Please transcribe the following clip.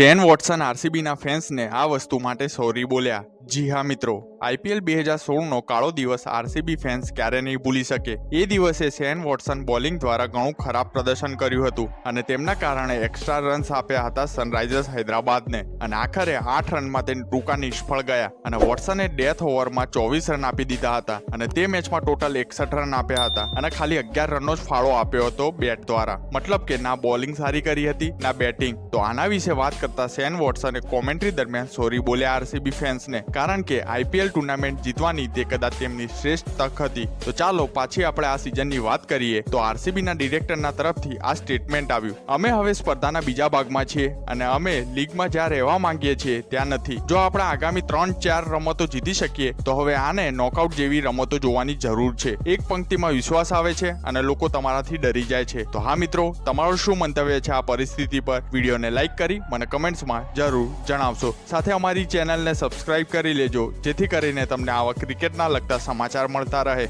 Shane Watson આરસીબીના ફેન્સને આ વસ્તુ માટે સોરી બોલ્યા. જી હા મિત્રો આઈપીએલ બે હજાર સોળનો કાળો દિવસ આરસીબી ફેન્સ ક્યારે નહીં ભૂલી શકે? એ દિવસે શેન વોટસન બોલિંગ દ્વારા ઘણું ખરાબ પ્રદર્શન કર્યું હતું અને તેમના કારણે એક્સ્ટ્રા રન્સ આપ્યા હતા સનરાઇઝર્સ હૈદરાબાદને અને આખરે આઠ રનમાં તે ટૂંકા નિષ્ફળ ગયા અને વોટસને ડેથ ઓવરમાં ચોવીસ રન આપી દીધા હતા અને તે મેચમાં ટોટલ એકસઠ રન આપ્યા હતા અને ખાલી અગિયાર રનનો જ ફાળો આપ્યો હતો બેટ દ્વારા. મતલબ કે ના બોલિંગ સારી કરી હતી, ના બેટિંગ તો આના વિશે વાત કરતા શેન વોટસને કોમેન્ટ્રી દરમિયાન સોરી બોલ્યા આરસીબી ફેન્સને કારણ કે આઈપીએલ ટુર્નામેન્ટ જીતવાની તે કદાચ તેમની શ્રેષ્ઠ તક હતી. તો ચાલો પાછી આપણે આ સિઝનની વાત કરીએ. તો આરસીબીના ડિરેક્ટરના તરફથી આ સ્ટેટમેન્ટ આવ્યું. અમે હવે સ્પર્ધાના બીજા ભાગમાં છીએ અને અમે લીગમાં જ્યાં રહેવા માંગીએ છીએ ત્યાં નથી. જો આપણે આગામી ત્રણ ચાર રમતો જીતી શકીએ, તો હવે આને નોકઆઉટ જેવી રમતો જોવાની જરૂર છે. એક પંક્તિમાં વિશ્વાસ આવે છે અને લોકો તમારાથી ડરી જાય છે. તો હા મિત્રો, તમારું શું મંતવ્ય છે આ પરિસ્થિતિ પર? વિડીયોને લાઈક કરી મને કમેન્ટ્સમાં જરૂર જણાવશો. સાથે અમારી ચેનલને સબસ્ક્રાઇબ કરી લેજો. જેથી કરીને તમને આવા ક્રિકેટના લગતા સમાચાર મળતા રહે.